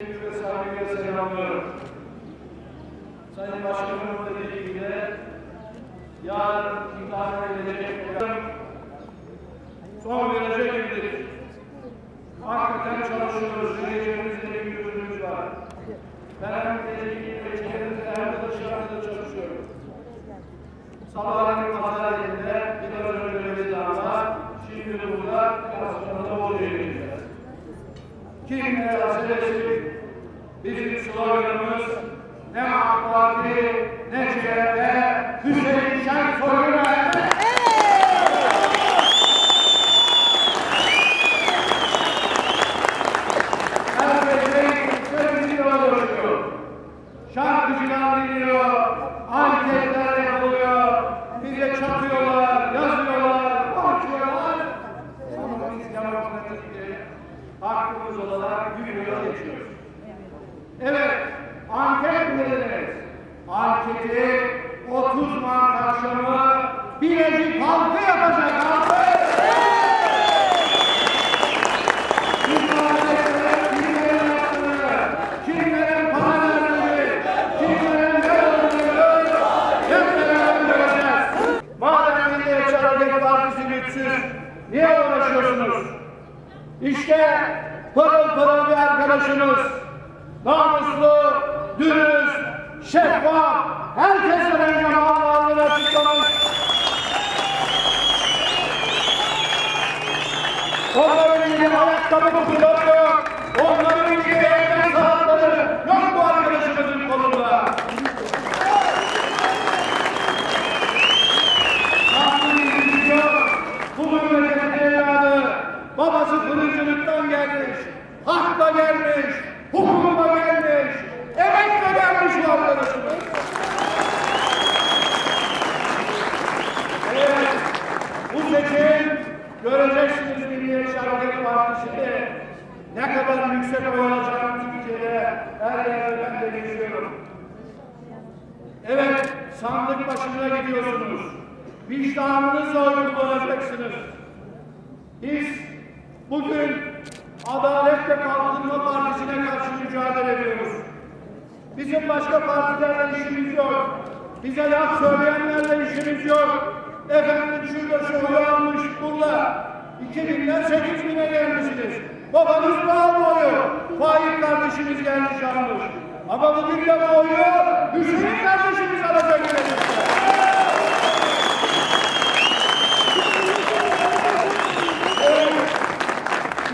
ve saygıyla selamlıyorum. Sayın Başkanım dediği gibi yarın imtihan edilecek son verecek gibidir. Hakikaten çalışıyoruz. Geleceğimizde bir gözümüz var. Ben hem dediği gibi çevremizde hem de dışarıda da çalışıyorum. Sabahleyin pazar yerinde biraz önce ama şimdi burada biraz sonra da oraya. Kim ne acelesi bizim sloganımız ne AK ne CHP Hüseyin Şensoy'una niye uğraşıyorsunuz? İşte pırıl pırıl bir arkadaşımız, namuslu, dürüst, şeffaf, herkesten önce mallarını açıklamış. Onların gibi ayakkabı kutuları yok. Onların gibi evden saatleri yok bu arkadaşımızın kolunda. Nasıl izliyor? Bu memleketin evladı. Babası fırıncılıktan gelmiş. Hakla gelmiş. Hukukla gelmiş. Emekle gelmiş bu arkadaşımız. Evet, bu seçim göreceksiniz Milliyetçi Hareket Partisi'nde ne kadar yüksek oy alacağını Türkiye'de her yerde ben de geziyorum. Evet, sandık başına gidiyorsunuz. Vicdanınızla oy. Biz bugün Adalet ve Kalkınma Partisi'ne karşı mücadele ediyoruz. Bizim başka partilerle işimiz yok. Bize laf söyleyenlerle işimiz yok. Efendim şurada şu oyu almış burada. 2000'den 8000'e gelmişsiniz. Babanız alma oyu. Faik kardeşimiz gelmiş almış. Ama bugün de bu oyu Hüseyin kardeşimiz alacak.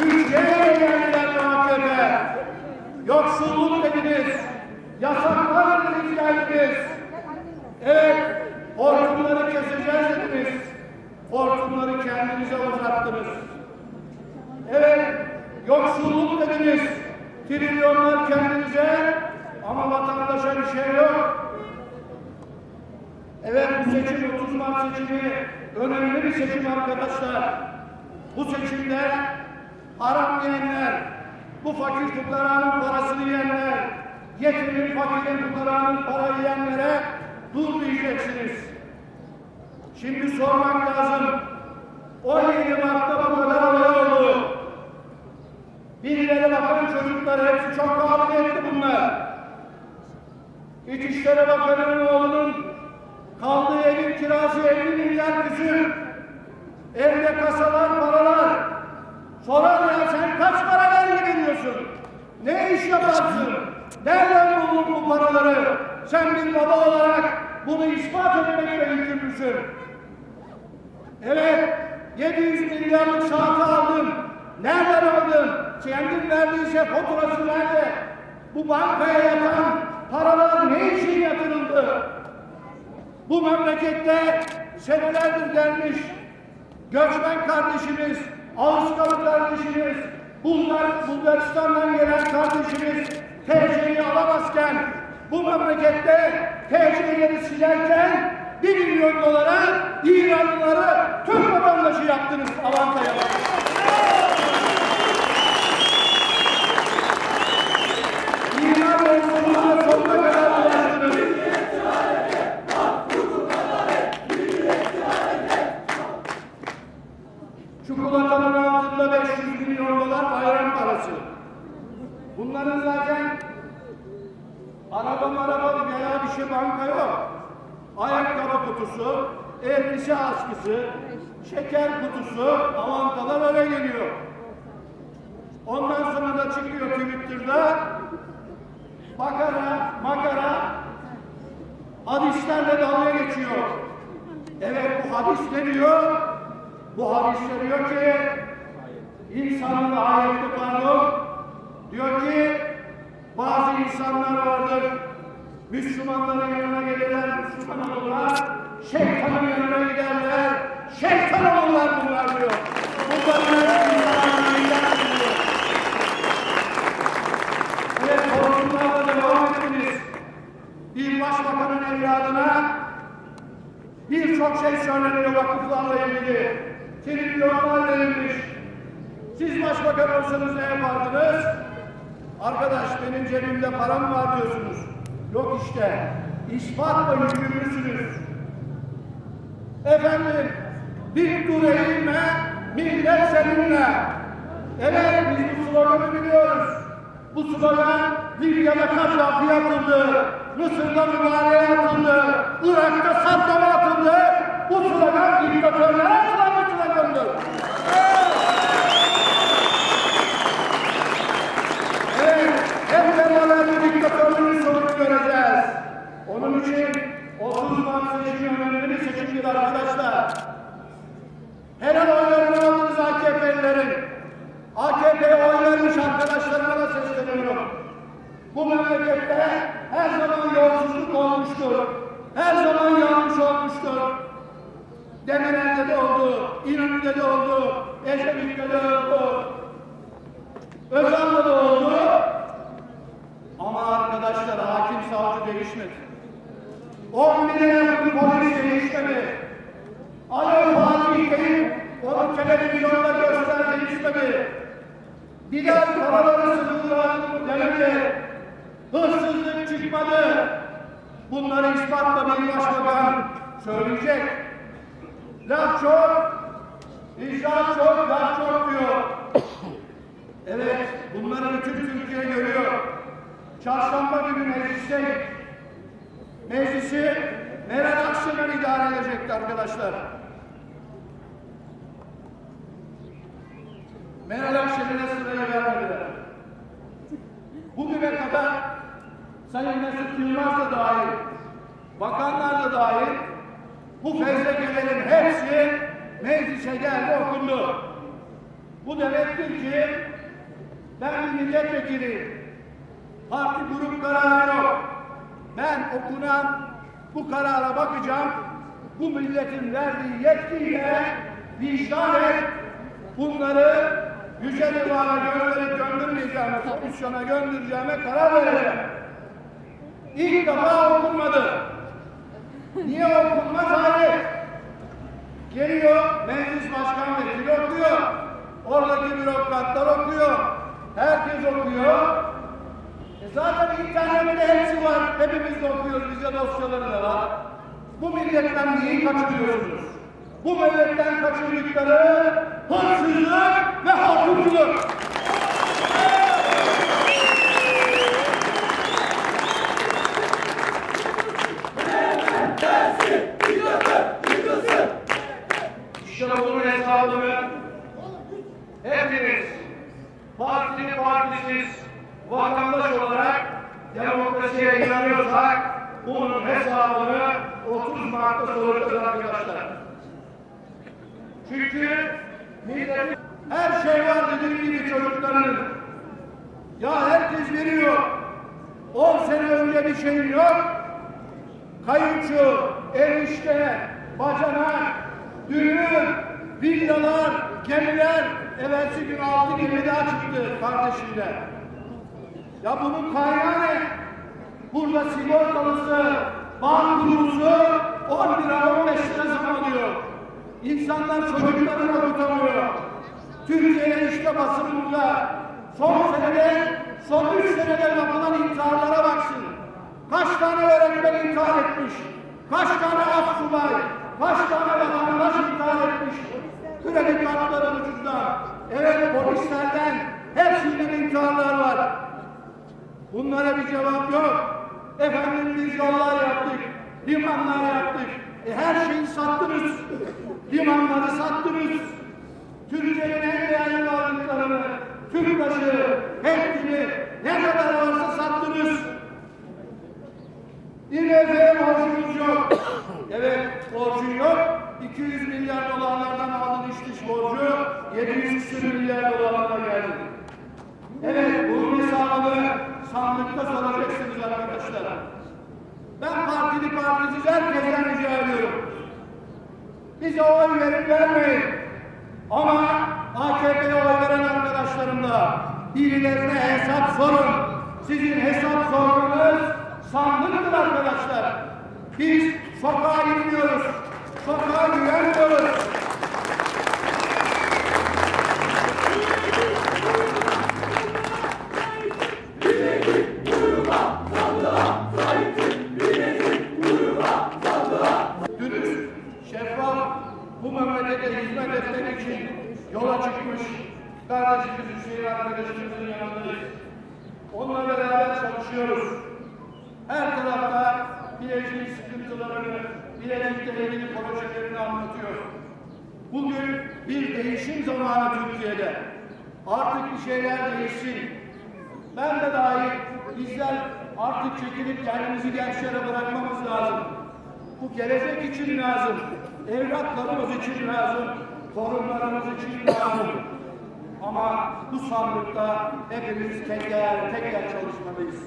Ülkeye geldiler AKP. Yoksulluk dediniz. Yasaklar dediniz geldiniz. Evet, hortumları keseceğiz dediniz. Hortumları kendinize uzattınız. Evet, yoksulluk dediniz. Trilyonlar kendinize ama vatandaşa bir şey yok. Evet bu seçim 30 Mart seçimi önemli bir seçim arkadaşlar. Bu seçimde haram yiyenler, bu fakir fukaranın parasını yiyenler, yetimin fakirin fukaranın para yiyenlere dur diyeceksiniz. Şimdi sormak lazım. 17 Mart'ta bu kadar. Birileri bakan çocuklar hepsi çok kabiliyetli bunlar. İçişleri Bakanı'nın oğlunun kaldığı evin kirası 50 milyar küsür. Evde kasalar, paralar. Sorar ya sen kaç para vergi veriyorsun? Ne iş yaparsın? Nereden buldun bu paraları? Sen bir baba olarak bunu ispat etmekle yükümlüsün. Evet, 700 milyarlık saati aldın. Nereden aldın? Kendin verdiyse faturası nerede? Bu bankaya yatan paralar ne için yatırıldı? Bu memlekette senelerdir gelmiş göçmen kardeşimiz, Ağızkalı kardeşimiz, bunlar Bulgaristan'dan gelen kardeşimiz TC'yi alamazken bu memlekette TC'leri silerken bir milyon dolara İranlıları Türk vatandaşı yaptınız Avanta'ya. Bunların zaten araba maraba veya bir şey banka yok. Ayakkabı kutusu, elbise askısı, şeker kutusu, avantalar öyle geliyor. Ondan sonra da çıkıyor Twitter'da makara, makara hadislerle dalga geçiyor. Evet bu hadis ne diyor? Bu hadiste diyor ki insanın ayette pardon diyor ki bazı insanlar vardır Müslümanların yanına gelirler, Müslüman olurlar, şeytanın yanına giderler, şeytan olurlar bunlar diyor. Bunların yanına gidiyor. Evet, sorunlarla devam ediniz. Bir başbakanın evladına birçok şey söyleniyor vakıflarla ilgili. Trilyonlar verilmiş. Siz başbakan olsanız ne yapardınız? Arkadaş benim cebimde param var diyorsunuz. Yok işte. İspatla yükümlüsünüz. Efendim, bir dur eğilme, millet seninle. Evet, biz bu sloganı biliyoruz. Bu slogan Libya'da Kaddafi atıldı, Mısır'da mübareye atıldı, Irak'ta Saddam'a atıldı. Bu slogan diktatörlere atılan bir slogandır. Evet, hep beraber bu diktatörlüğün sonunu göreceğiz. Onun için 30 Mart seçimi önemli bir seçimdir arkadaşlar. Helal oylarını aldınız AKP'lilerin. AKP'ye oy vermiş arkadaşlarıma da sesleniyorum. Bu memlekette her zaman yolsuzluk olmuştur. Her zaman yanlış olmuştur. Demirel'de de oldu, İnönü'de de oldu, Ecevit'te de oldu. Özal'da da oldu. Ama arkadaşlar hakim savcı değişmedi. 10 bine yakın polis değişmedi. Alo Fatih Bey'in onu televizyonda göster değişmedi. Bilal paraları sıfırlandı demedi. Hırsızlık çıkmadı. Bunları ispatla bir başbakan söyleyecek. Laf çok, icraat çok, laf çok diyor. Evet, bunları bütün Türkiye görüyor. Çarşamba günü mecliste meclisi Meral Akşener idare edecekti arkadaşlar. Meral Akşener'e sırayı vermediler. Bugüne kadar Sayın Mesut Yılmaz da dahil, bakanlar da dahil, bu fezlekelerin hepsi meclise geldi okundu. Bu demektir ki ben bir milletvekiliyim. Parti grup kararı yok. Ben okunan bu karara bakacağım. Bu milletin verdiği yetkiyle vicdanen bunları Yüce Divan'a gönderip göndermeyeceğime, komisyona göndereceğime karar vereceğim. İlk defa okunmadı. Niye okunmaz hayır? Geliyor, meclis başkan vekili okuyor. Oradaki bürokratlar okuyor. Herkes okuyor. Zaten internette hepsi var. Hepimiz de okuyoruz. Bize dosyaları da var. Bu milletten neyi kaçırıyorsunuz? Bu milletten kaçırdıkları hırsızlık ve hortumculuk. İşte bunun hesabını hepimiz partili partisiz vatandaş olarak demokrasiye inanıyorsak bunun hesabını 30 Mart'ta soracağız arkadaşlar. Çünkü milletin her şey var dediğim gibi çocukların. Ya herkes veriyor. 10 sene önce bir şeyim yok. Kayınço, enişte, bacanak, düğün, villalar, gemiler, evvelsi gün altı gemi daha çıktı kardeşimle. Ya bunun kaynağı ne? Burada sigortalısı, bank kurulusu 10 lira 15 lira zam alıyor. İnsanlar çocuklarını tutamıyor. Türkiye'ye işte basın burada. Son senede, son üç senede yapılan intiharlara baksın. Kaç tane öğretmen intihar etmiş? Kaç tane asubay? Kaç tane vatandaş intihar etmiş? Kredi kartları ucuzdan. Evet polislerden hepsinden intiharlar var. Bunlara bir cevap yok. Efendim biz yollar yaptık, limanlar yaptık. E her şeyi sattınız. Limanları sattınız. Türkiye'nin en değerli varlıklarını, Türkbaşı, hepsini ne kadar varsa sattınız. İMF'ye borcunuz yok. Evet, borcun yok. 200 milyar dolarlardan aldın iş dış borcu, 700 küsur milyar dolarlara geldi. Evet, bunun hesabını sandıkta soracaksınız arkadaşlar. Ben partili partisiz herkesten rica ediyorum. Bize oy verin vermeyin. Ama AKP'ye oy veren arkadaşlarım da birilerine hesap sorun. Sizin hesap sormanız sandıktır arkadaşlar. Biz sokağa inmiyoruz. Sokağa güvenmiyoruz. Yola çıkmış kardeşimiz Hüseyin arkadaşımızın yanındayız. Onunla beraber çalışıyoruz. Her tarafta Bilecik'in sıkıntılarını, Bilecik'te ilgili projelerini anlatıyor. Bugün bir değişim zamanı Türkiye'de. Artık bir şeyler değişsin. Ben de dahil bizler artık çekilip kendimizi gençlere bırakmamız lazım. Bu gelecek için lazım. Evlatlarımız için lazım. Torunlarımız için lazım. Ama bu sandıkta hepimiz teker teker çalışmalıyız.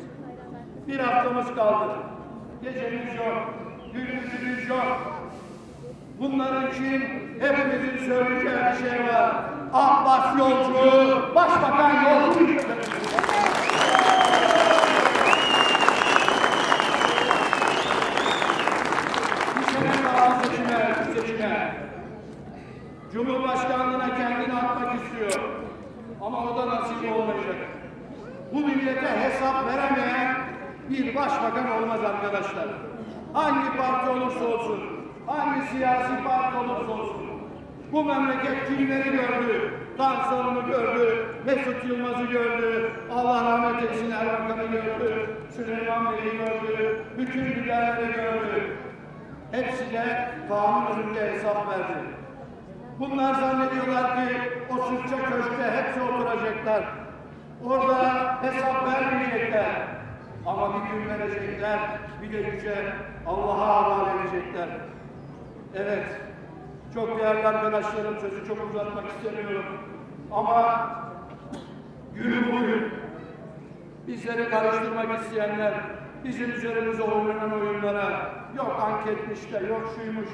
Bir haftamız kaldı. Gecemiz yok, gündüzümüz yok. Bunların için hepimizin söyleyeceği bir şey var. Abbas yolcu, başbakan yolcu. Bir sene daha seçime, seçime. Cumhurbaşkanlığına kendini atmak istiyor. Ama o da nasip olmayacak. Bu millete hesap veremeyen bir başbakan olmaz arkadaşlar. Hangi parti olursa olsun, hangi siyasi parti olursa olsun. Bu memleket kimleri gördü? Tansu'nu gördü, Mesut Yılmaz'ı gördü, Allah rahmet eylesin Erbakan'ı gördü, Süleyman Bey'i gördü, bütün liderleri gördü. Hepsi de kanun önünde hesap verdi. Bunlar zannediyorlar ki o Sırça köşkte hepsi oturacaklar. Orada hesap vermeyecekler. Ama bir gün verecekler, bir de güce Allah'a havale edecekler. Evet, çok değerli arkadaşlarım sözü çok uzatmak istemiyorum. Ama günü bugün bizleri karıştırmak isteyenler bizim üzerimize oynanan oyunlara yok anketmiş de yok şuymuş.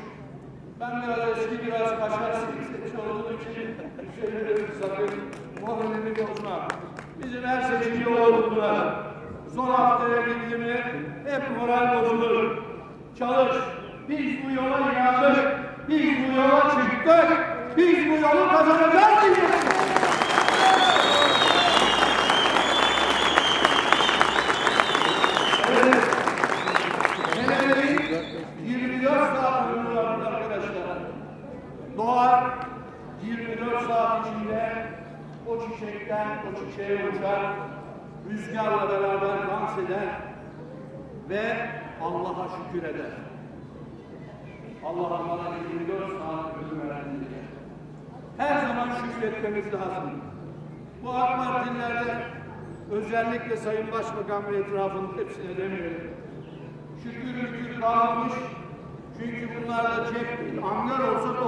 Ben biraz eski biraz kaşar siyasetçi olduğum için şeyleri sakın moralini bozma. Bizim her seçimci olduğunda son haftaya girdi mi hep moral bozulur. Çalış. Biz bu yola inandık. Biz bu yola çıktık. Biz bu yolu kazanacağız diyeceksin. Evet. Meleğin 24 saat ömrü var arkadaşlar. Doğar 24 saat içinde o çiçekten o çiçeğe uçar, rüzgarla beraber dans eder ve Allah'a şükür eder. Allah bana 24 saat ömür verdi diye. Her zaman şükretmemiz lazım. Bu AK Partililerde özellikle Sayın Başbakan ve etrafının hepsine demiyorum. Şükür mükür kalmamış. Çünkü bunlar da cep değil. Angar olsa da